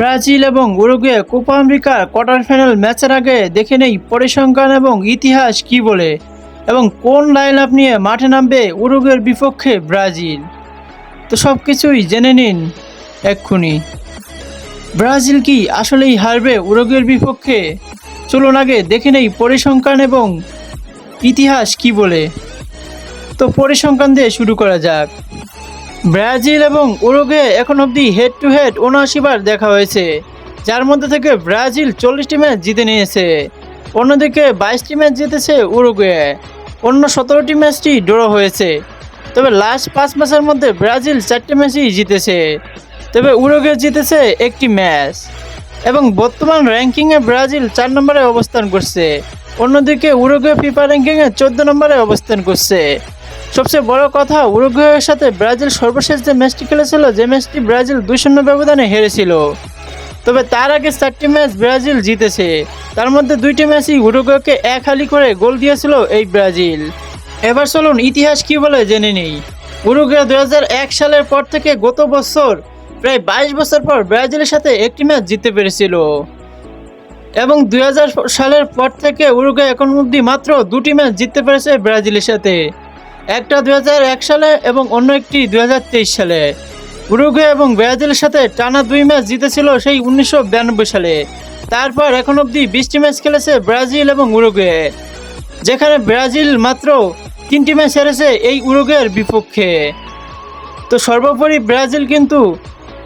Brazil এবং Uruguay Copa আমেরিকার quarter final ম্যাচের আগে দেখে নেই পরিসংখ্যান এবং ইতিহাস কি বলে এবং কোন লাইন আপ নিয়ে মাঠে নামবে উরুগুয়ের বিপক্ষে ব্রাজিল? তো সব কিছুই জেনে নিন এক্ষুনি। ব্রাজিল কি আসলেই হারবে উরুগুয়ের বিপক্ষে? চলুন আগে দেখে নেই পরিসংখ্যান এবং ইতিহাস কি বলে। তো পরিসংখ্যান দিয়ে শুরু করা যাক। ব্রাজিল এবং উরুগে এখন অবধি হেড টু হেড উনআশি বার দেখা হয়েছে, যার মধ্যে থেকে ব্রাজিল চল্লিশটি ম্যাচ জিতে নিয়েছে। অন্যদিকে বাইশটি ম্যাচ জিতেছে উরুগুয়ে, অন্য সতেরোটি ম্যাচটি ড্র হয়েছে। তবে লাস্ট পাঁচ ম্যাচের মধ্যে ব্রাজিল চারটি ম্যাচই জিতেছে। তবে উরুগুয়ে জিতেছে একটি ম্যাচ। এবং বর্তমান র্যাঙ্কিংয়ে ব্রাজিল চার নম্বরে অবস্থান করছে। অন্যদিকে উরুগুয়ে ফিফা র্যাঙ্কিংয়ে চোদ্দ নম্বরে অবস্থান করছে। সবচেয়ে বড় কথা, উরুগুয়ের সাথে ব্রাজিল সর্বশেষ যে ম্যাচটি খেলেছিল, যে ম্যাচটি ব্রাজিল দুই শূন্য ব্যবধানে হেরেছিল। তবে তার আগে চারটি ম্যাচ ব্রাজিল জিতেছে। তার মধ্যে দুইটি ম্যাচই উরুগুয়েকে এক হালি করে গোল দিয়েছিল এই ব্রাজিল। এবার চলুন ইতিহাস কি বলে জেনে নেই। উরুগুয়ে দুই হাজার এক সালের পর থেকে গত বছর, প্রায় বাইশ বছর পর ব্রাজিলের সাথে একটি ম্যাচ জিততে পেরেছিল। এবং দু হাজার সালের পর থেকে উরুগুয়ে এখন অবধি মাত্র দুটি ম্যাচ জিততে পেরেছে ব্রাজিলের সাথে। একটা দু হাজার এক সালে এবং অন্য একটি দু হাজার তেইশ সালে। উরুগুয়ে এবং ব্রাজিলের সাথে টানা দুই ম্যাচ জিতেছিল সেই উনিশশো বিরানব্বই সালে। তারপর এখন অবধি বিশটি ম্যাচ খেলেছে ব্রাজিল এবং উরুগুয়ে, যেখানে ব্রাজিল মাত্র তিনটি ম্যাচ হেরেছে এই উরুগুয়ের বিপক্ষে। তো সর্বোপরি ব্রাজিল কিন্তু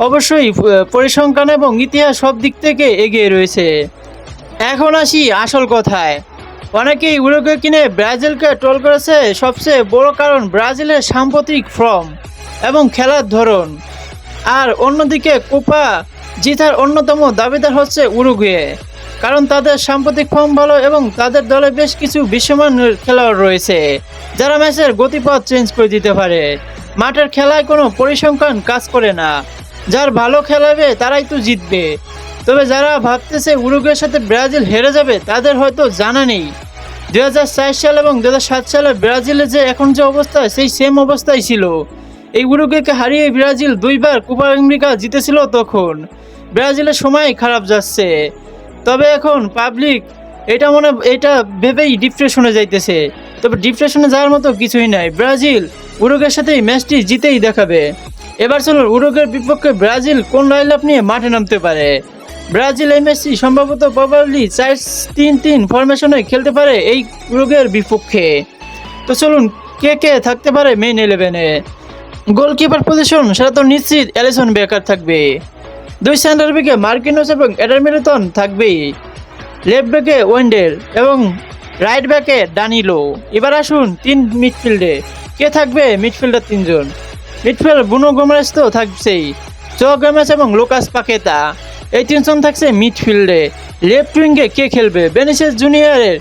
অবশ্যই পরিসংখ্যান এবং ইতিহাস সব দিক থেকে এগিয়ে রয়েছে। এখন আসি আসল কথায়। অনেকেই উরুগুয়ে কিনে ব্রাজিলকে ট্রল করেছে সবচেয়ে বড় কারণ ব্রাজিলের সাম্প্রতিক ফর্ম এবং খেলার ধরন। আর অন্যদিকে কোপা জিতার অন্যতম দাবিদার হচ্ছে উরুগুয়ে, কারণ তাদের সাম্প্রতিক ফর্ম ভালো এবং তাদের দলে বেশ কিছু বিশ্বমান খেলোয়াড় রয়েছে, যারা ম্যাচের গতিপথ চেঞ্জ করে দিতে পারে। মাঠের খেলায় কোনো পরিসংখ্যান কাজ করে না। যার ভালো খেলাবে তারাই তো জিতবে। তবে যারা ভাবতেছে উরুগুয়ের সাথে ব্রাজিল হেরে যাবে তাদের হয়তো জানা নেই। দু হাজার চার সাল এবং দু হাজার সাত সালে ব্রাজিলের যে এখন যে অবস্থা, সেই সেম অবস্থায় ছিল। এই উরুগুয়েকে হারিয়ে ব্রাজিল দুইবার কোপা আমেরিকা জিতেছিল তখন। ব্রাজিলের সময় খারাপ যাচ্ছে। তবে এখন পাবলিক এটা মনে, এটা ভেবেই ডিপ্রেশনে যাইতেছে। তবে ডিপ্রেশনে যাওয়ার মতো কিছুই নাই। ব্রাজিল উরুগের সাথেই ম্যাচটি জিতেই দেখাবে। এবার চলুন উরুগের বিপক্ষে ব্রাজিল কোন লাইল আপ নিয়ে মাঠে নামতে পারে। ব্রাজিল ম্যাচটি সম্ভবত প্রবাবলি চার তিন তিন ফরমেশনে খেলতে পারে এই রোগের বিপক্ষে। তো চলুন, কে কে থাকতে পারে মেইন ইলেভেনে গোলকিপার পজিশন সেটা তো নিশ্চিত অ্যালিসন বেকার থাকবে। দুই সেন্টার ব্যাকে মার্কিনোস এবং এডার মিলিটন থাকবেই। লেফট ব্যাকে ওয়েন্ডেল এবং রাইট ব্যাকে ডানিলো। এবার আসুন তিন মিডফিল্ডে কে থাকবে মিডফিল্ডার তিনজন? মিডফিল্ড বুনো গোমরাস তো থাকছেই। চো গোমেস এবং লোকাস পাকেতা। এই তিনজন থাকছে মিডফিল্ডে লেফট উইঙ্গে কে খেলবে? বেনিসেস জুনিয়রের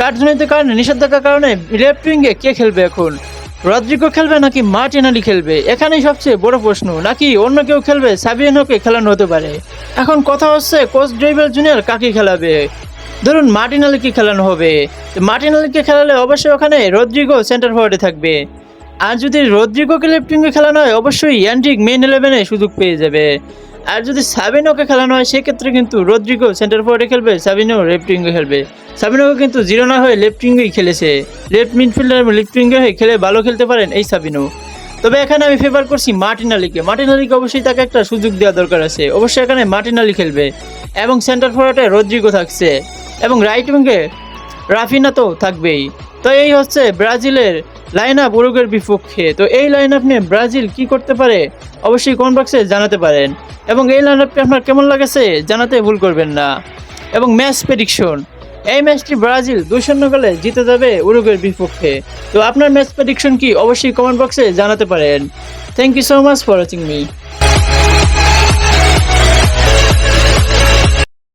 কার্যজনিত কারণে, নিষেধাজ্ঞার কারণে লেফট উইঙ্গে কে খেলবে এখন? রদ্রিগো খেলবে নাকি মার্টিনালি খেলবে? এখানেই সবচেয়ে বড় প্রশ্ন। নাকি অন্য কেউ খেলবে? সাবিয়ানোকে খেলানো হতে পারে। এখন কথা হচ্ছে কোচ ড্রাইভার জুনিয়র কাকে খেলাবে? ধরুন মার্টিনালিকে খেলানো হবে। তো মার্টিনালিকে খেলালে অবশ্যই ওখানে রদ্রিগো সেন্টার ফরওয়ার্ডে থাকবে। আর যদি রদ্রিগোকে লেফট উইঙ্গে খেলানো হয়, অবশ্যই অ্যান্ড্রিক মেন ইলেভেনে সুযোগ পেয়ে যাবে। আর যদি সাবিনোকে খেলানো হয়, সেক্ষেত্রে কিন্তু রদ্রিগো সেন্টার ফরওয়ার্ডে খেলবে সাবিনো লেফট উইঙ্গে খেলবে। সাবিনোকে কিন্তু জিরো না হয়ে লেফট উইঙ্গেই খেলেছে। লেফট মিডফিল্ডার এবং লেফট উইঙ্গে হয়ে খেলে ভালো খেলতে পারেন এই সাবিনো তবে এখানে আমি ফেভার করছি মার্টিনালিকে মার্টিনালিকে অবশ্যই তাকে একটা সুযোগ দেওয়া দরকার আছে। অবশ্যই এখানে মার্টিনালি খেলবে। এবং সেন্টার ফরওয়ার্ডে রদ্রিগো থাকছে। এবং রাইট উইঙ্গে রাফিনা তো থাকবেই। তো এই হচ্ছে ব্রাজিলের লাইন আপ উরুগের বিপক্ষে। তো এই লাইন আপ নিয়ে ব্রাজিল কি করতে পারে, অবশ্যই কমেন্ট বক্সে জানাতে পারেন। এবং এই লাইন আপটি আপনার কেমন লাগেছে, জানাতে ভুল করবেন না। এবং ম্যাচ প্রেডিকশন এই ম্যাচটি ব্রাজিল দুই শূন্য জিতে যাবে উরুগের বিপক্ষে। তো আপনার ম্যাচ প্রেডিকশন কি, অবশ্যই কমেন্ট বক্সে জানাতে পারেন। Thank you so much for watching me